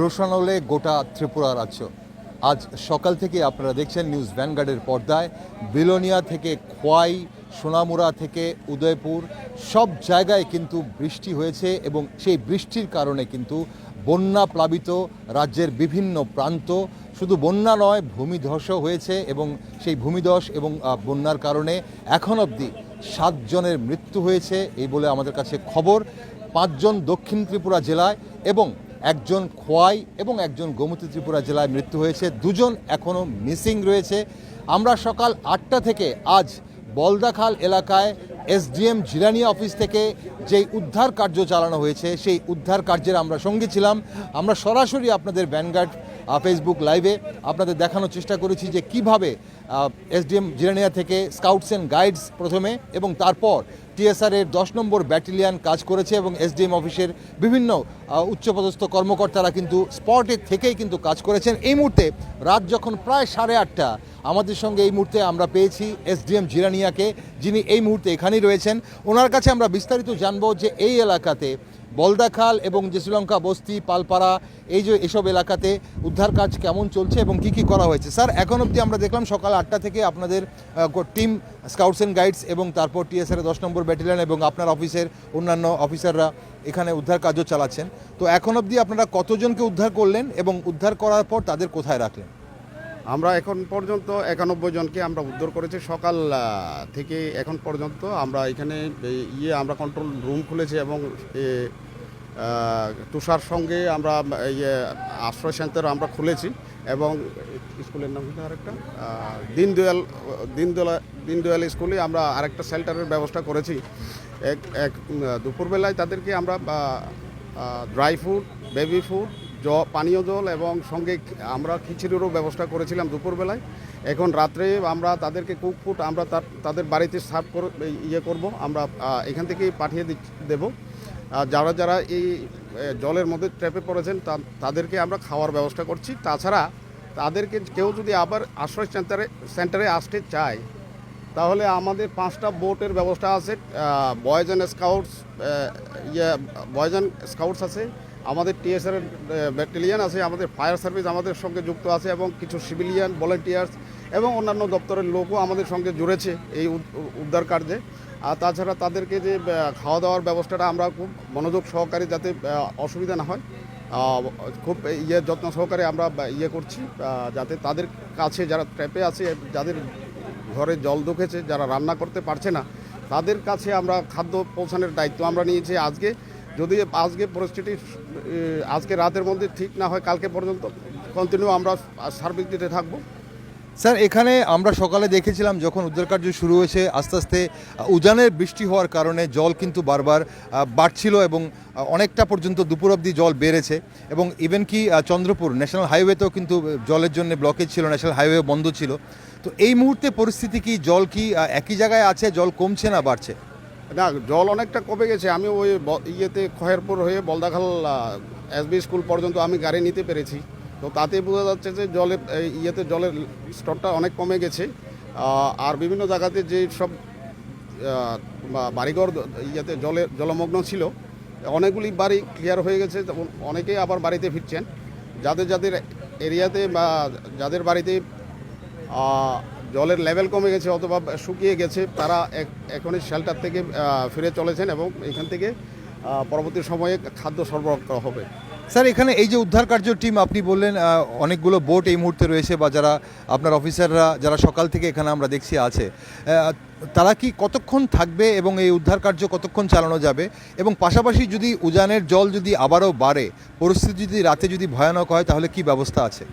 রোশানলে গোটা ত্রিপুরা রাজ্য। আজ সকাল থেকে আপনারা দেখছেন নিউজ ভ্যানগার্ডের পর্দায়। বিলোনিয়া থেকে খোয়াই, সোনামুড়া থেকে উদয়পুর, সব জায়গায় কিন্তু বৃষ্টি হয়েছে এবং সেই বৃষ্টির কারণে কিন্তু বন্যা প্লাবিত রাজ্যের বিভিন্ন প্রান্ত। শুধু বন্যা নয়, ভূমিধসও হয়েছে এবং সেই ভূমিধস এবং বন্যার কারণে এখন অবধি সাতজনের মৃত্যু হয়েছে, এই বলে আমাদের কাছে খবর। পাঁচজন দক্ষিণ ত্রিপুরা জেলায় এবং একজন খোয়াই এবং একজন গোমতী ত্রিপুরা জেলায় মৃত্যু হয়েছে। দুজন এখনও মিসিং রয়েছে। আমরা সকাল আটটা থেকে আজ বলদাখাল এলাকায় এসডিএম জিরানিয়া অফিস থেকে যেই উদ্ধার কার্য চালানো হয়েছে, সেই উদ্ধার কার্যের আমরা সঙ্গে ছিলাম। আমরা সরাসরি আপনাদের ভ্যানগার্ড ফেসবুক লাইভে আপনাদের দেখানোর চেষ্টা করেছি যে কীভাবে এসডিএম জিরানিয়া থেকে স্কাউটস অ্যান্ড গাইডস প্রথমে এবং তারপর টিএসআর এর দশ নম্বর ব্যাটালিয়ান কাজ করেছে এবং এসডিএম অফিসের বিভিন্ন উচ্চপদস্থ কর্মকর্তারা কিন্তু স্পটে থেকেই কিন্তু কাজ করেছেন। এই মুহূর্তে রাত যখন প্রায় সাড়ে আটটা, আমাদের সঙ্গে এই মুহূর্তে আমরা পেয়েছি এসডিএম জিরানিয়াকে, যিনি এই মুহূর্তে এখানেই রয়েছেন। ওনার কাছে আমরা বিস্তারিত জানব যে এই এলাকাতে বলদাখাল এবং যে শ্রীলঙ্কা, বস্তি, পালপাড়া, এই যে এসব এলাকাতে উদ্ধার কাজ কেমন চলছে এবং কি কি করা হয়েছে? স্যার, এখন অবধি আমরা দেখলাম সকাল আটটা থেকে আপনাদের টিম স্কাউটস অ্যান্ড গাইডস এবং তারপর টিএসআর দশ নম্বর ব্যাটালিয়ন এবং আপনার অফিসের অন্যান্য অফিসাররা এখানে উদ্ধার কাজও চালাচ্ছেন। তো এখন অবধি আপনারা কতজনকে উদ্ধার করলেন এবং উদ্ধার করার পর তাদের কোথায় রাখলেন? আমরা এখন পর্যন্ত একানব্বই জনকে আমরা উদ্ধার করেছি। সকাল থেকে এখন পর্যন্ত আমরা এখানে ইয়ে আমরা কন্ট্রোল রুম খুলেছি এবং তুষার সঙ্গে আমরা ইয়ে আশ্রয় সেন্টার আমরা খুলেছি। এবং স্কুলের নাম কি আরেকটা দীনদয়াল দীনদয়াল দীনদয়াল স্কুলে আমরা আরেকটা শেল্টারের ব্যবস্থা করেছি। এক এক দুপুরবেলায় তাদেরকে আমরা ড্রাই ফুড বেবি ফুড জ, পানীয় জল এবং সঙ্গে আমরা খিচুড়িরও ব্যবস্থা করেছিলাম দুপুরবেলায়। এখন রাত্রে আমরা তাদেরকে কুক ফুড আমরা তাদের বাড়িতে সার্ভ করে ইয়ে করব। আমরা এখান থেকেই পাঠিয়ে দেব। যারা যারা এই জলের মধ্যে ট্র্যাপে পড়েছেন তাদেরকে আমরা খাওয়ার ব্যবস্থা করছি। তাছাড়া তাদেরকে কেউ যদি আবার আশ্রয় সেন্টারে সেন্টারে আসতে চায়, তাহলে আমাদের পাঁচটা বোটের ব্যবস্থা আছে বয়েজ অ্যান্ড স্কাউটস ইয়ে বয়েজ অ্যান্ড স্কাউটস আছে, আমাদের টিএসআর ব্যাটালিয়ান আছে, আমাদের ফায়ার সার্ভিস আমাদের সঙ্গে যুক্ত আছে, এবং কিছু সিভিলিয়ান ভলেন্টিয়ার্স এবং অন্যান্য দপ্তরের লোকও আমাদের সঙ্গে জুড়েছে এই উদ্ধার কার্যে। আর তাছাড়া তাদেরকে যে খাওয়া দাওয়ার ব্যবস্থাটা আমরা খুব মনোযোগ সহকারে যাতে অসুবিধা না হয় খুব ইয়ে যত্ন সহকারে আমরা ইয়ে করছি যাতে তাদের কাছে যারা ট্র্যাপে আছে, যাদের ঘরে জল ঢুকেছে, যারা রান্না করতে পারছে না, তাদের কাছে আমরা খাদ্য পৌঁছানোর দায়িত্ব আমরা নিয়েছি আজকে। যদি আজকে পরিস্থিতি আজকে রাতের মধ্যে ঠিক না হয়, কালকে পর্যন্ত কন্টিনিউ আমরা সার্ভিস দিতে থাকব। স্যার, এখানে আমরা সকালে দেখেছিলাম যখন উদ্ধার কার্য শুরু হয়েছে, আস্তে আস্তে উজানের বৃষ্টি হওয়ার কারণে জল কিন্তু বারবার বাড়ছিল এবং অনেকটা পর্যন্ত দুপুর অবধি জল বেড়েছে এবং ইভেন কি চন্দ্রপুর ন্যাশনাল হাইওয়েতেও কিন্তু জলের জন্য ব্লকেজ ছিল, ন্যাশনাল হাইওয়ে বন্ধ ছিল। তো এই মুহূর্তে পরিস্থিতি কি, জল কি একই জায়গায় আছে, জল কমছে না বাড়ছে? না, জল অনেকটা কমে গেছে। আমি ওই ইয়েতে খয়েরপুর হয়ে বলদাখাল এসবি স্কুল পর্যন্ত আমি গাড়ি নিতে পেরেছি। তো তাতে বোঝা যাচ্ছে যে জলের ইয়েতে জলের স্তরটা অনেক কমে গেছে। আর বিভিন্ন জায়গাতে যে সব বাড়িঘর ইয়েতে জলে, জলমগ্ন ছিল, অনেকগুলি বাড়ি ক্লিয়ার হয়ে গেছে অনেকেই আবার বাড়িতে ফিরছেন। যাদের যাদের এরিয়াতে বা যাদের বাড়িতে জলের লেভেল কমে গেছে অথবা শুকিয়ে গেছে, তারা এখনই শেল্টার থেকে ফিরে চলেছেন এবং এখান থেকে পরবর্তী সময়ে খাদ্য সরবরাহ করা হবে। স্যার, এখানে এই যে উদ্ধার কার্য টিম, আপনি বললেন অনেকগুলো বোট এই মুহূর্তে রয়েছে বা যারা আপনার অফিসাররা, যারা সকাল থেকে এখানে আমরা দেখছি আছে। তারা কি কতক্ষণ থাকবে এবং এই উদ্ধার কার্য কতক্ষণ চালানো যাবে? এবং পাশাপাশি যদি উজানের জল যদি আবারও বাড়ে, পরিস্থিতি যদি রাতে যদি ভয়ানক হয়, তাহলে কি ব্যবস্থা আছে?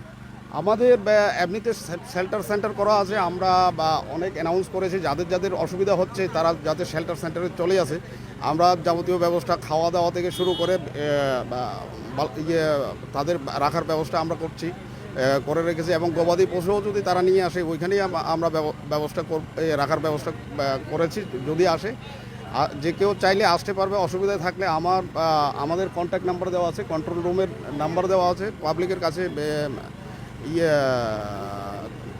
আমাদের এমনিতে শেল্টার সেন্টার করা আছে। আমরা বা অনেক অ্যানাউন্স করেছি। যাদের যাদের অসুবিধা হচ্ছে, তারা যাতে শেল্টার সেন্টারে চলে আসে। আমরা যাবতীয় ব্যবস্থা খাওয়া দাওয়া থেকে শুরু করে ইয়ে তাদের রাখার ব্যবস্থা আমরা করছি করে রেখেছি এবং গবাদি পশুও যদি তারা নিয়ে আসে, ওইখানেই আমরা ব্যবস্থা কর- রাখার ব্যবস্থা করেছি যদি আসে। যে কেউ চাইলে আসতে পারবে অসুবিধা থাকলে আমার আমাদের কন্ট্যাক্ট নাম্বার দেওয়া আছে কন্ট্রোল রুমের নাম্বার দেওয়া আছে পাবলিকের কাছে ইয়ে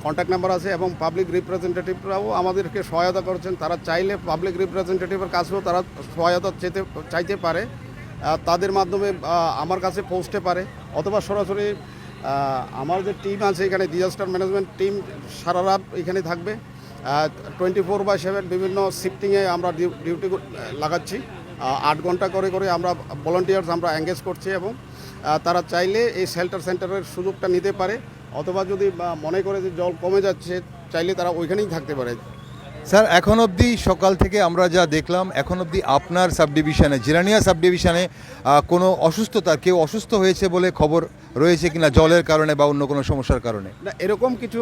কন্ট্যাক্ট নাম্বার আছে এবং পাবলিক রিপ্রেজেন্টেটিভরাও আমাদেরকে সহায়তা করছেন। তারা চাইলে পাবলিক রিপ্রেজেন্টেটিভের কাছেও তারা সহায়তা চেতে, চাইতে পারে। তাদের মাধ্যমে আমার কাছে পৌঁছতে পারে। অথবা সরাসরি আমার যে টিম আছে এখানে ডিজাস্টার ম্যানেজমেন্ট টিম সারা রাত এখানে থাকবে। টোয়েন্টি ফোর বাই সেভেন বিভিন্ন শিফটিংয়ে আমরা ডিউ- ডিউটি লাগাচ্ছি। আট ঘণ্টা করে করে আমরা ভলান্টিয়ার্স আমরা এঙ্গেজ করছি এবং তারা চাইলে এই শেল্টার সেন্টারের সুযোগটা নিতে পারে। অথবা যদি মনে করে যে জল কমে যাচ্ছে চাইলে তারা ওইখানেই থাকতে পারে। স্যার এখন অবধি সকাল থেকে আমরা যা দেখলাম এখন অবধি আপনার সাব ডিভিশনে জিরানিয়া সাব ডিভিশনে কোনো অসুস্থতা কেউ অসুস্থ হয়েছে বলে খবর রয়েছে কিনা জলের কারণে বা অন্য কোনো সমস্যার কারণে? না এরকম কিছু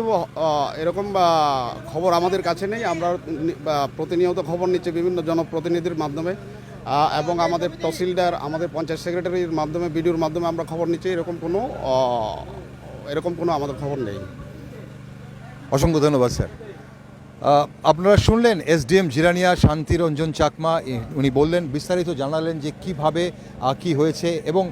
এরকম খবর আমাদের কাছে নেই। আমরা প্রতিনিয়ত খবর নিচ্ছি বিভিন্ন জনপ্রতিনিধির মাধ্যমে। এবং আমাদের তহসিলদার আমাদের পঞ্চায়েত সেক্রেটারির মাধ্যমে বিডিওর মাধ্যমে আমরা খবর নিচ্ছি। এরকম কোনো এরকম কোনো আমাদের খবর নেই। অসংখ্য ধন্যবাদ, স্যার। আপনারা শুনলেন এসডিএম জিরানিয়া শান্তিরঞ্জন চাকমা উনি বললেন, বিস্তারিত জানালেন যে কীভাবে কি হয়েছে এবং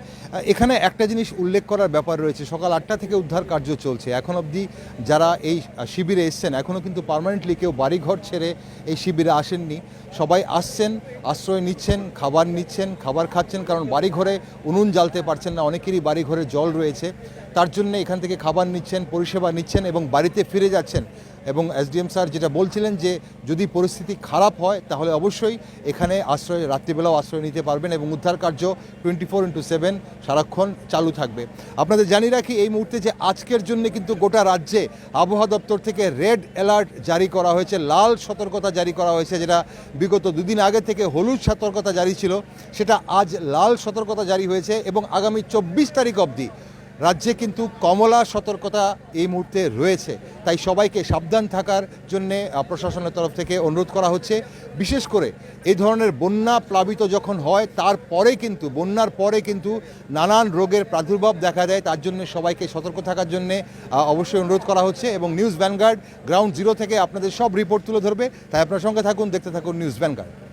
এখানে একটা জিনিস উল্লেখ করার ব্যাপার রয়েছে, সকাল আটটা থেকে উদ্ধার কার্য চলছে। এখন অবধি যারা এই শিবিরে এসছেন এখনও কিন্তু পার্মানেন্টলি কেউ বাড়িঘর ছেড়ে এই শিবিরে আসেননি। সবাই আসছেন, আশ্রয় নিচ্ছেন, খাবার নিচ্ছেন, খাবার খাচ্ছেন, কারণ বাড়িঘরে উনুন জ্বালতে পারছেন না, অনেকেরই বাড়িঘরে জল রয়েছে। তার জন্য এখান থেকে খাবার নিচ্ছেন, পরিষেবা নিচ্ছেন এবং বাড়িতে ফিরে যাচ্ছেন। এবং এসডিএম স্যার যেটা বলছিলেন যে, যদি পরিস্থিতি খারাপ হয়, তাহলে অবশ্যই এখানে আশ্রয়, রাত্রিবেলাও আশ্রয় নিতে পারবেন এবং উদ্ধার কার্য টোয়েন্টি ফোর ইন্টু সেভেন সারাক্ষণ চালু থাকবে। আপনাদের জানিয়ে রাখি এই মুহূর্তে যে আজকের জন্য কিন্তু গোটা রাজ্যে আবহাওয়া দপ্তর থেকে রেড অ্যালার্ট জারি করা হয়েছে, লাল সতর্কতা জারি করা হয়েছে, যেটা বিগত দুদিন আগে থেকে হলুদ সতর্কতা জারি ছিল। সেটা আজ লাল সতর্কতা জারি হয়েছে এবং আগামী চব্বিশ তারিখ অবধি রাজ্যে কিন্তু কমলা সতর্কতা এই মুহূর্তে রয়েছে। তাই সবাইকে সাবধান থাকার জন্যে প্রশাসনের তরফ থেকে অনুরোধ করা হচ্ছে। বিশেষ করে এই ধরনের বন্যা প্লাবিত যখন হয়, তারপরে কিন্তু, বন্যার পরে কিন্তু নানান রোগের প্রাদুর্ভাব দেখা দেয়। তার জন্য সবাইকে সতর্ক থাকার জন্যে অবশ্যই অনুরোধ করা হচ্ছে। এবং নিউজ ভ্যানগার্ড, গ্রাউন্ড জিরো থেকে আপনাদের সব রিপোর্ট তুলে ধরবে। তাই আপনার সঙ্গে থাকুন, দেখতে থাকুন নিউজ ভ্যানগার্ড।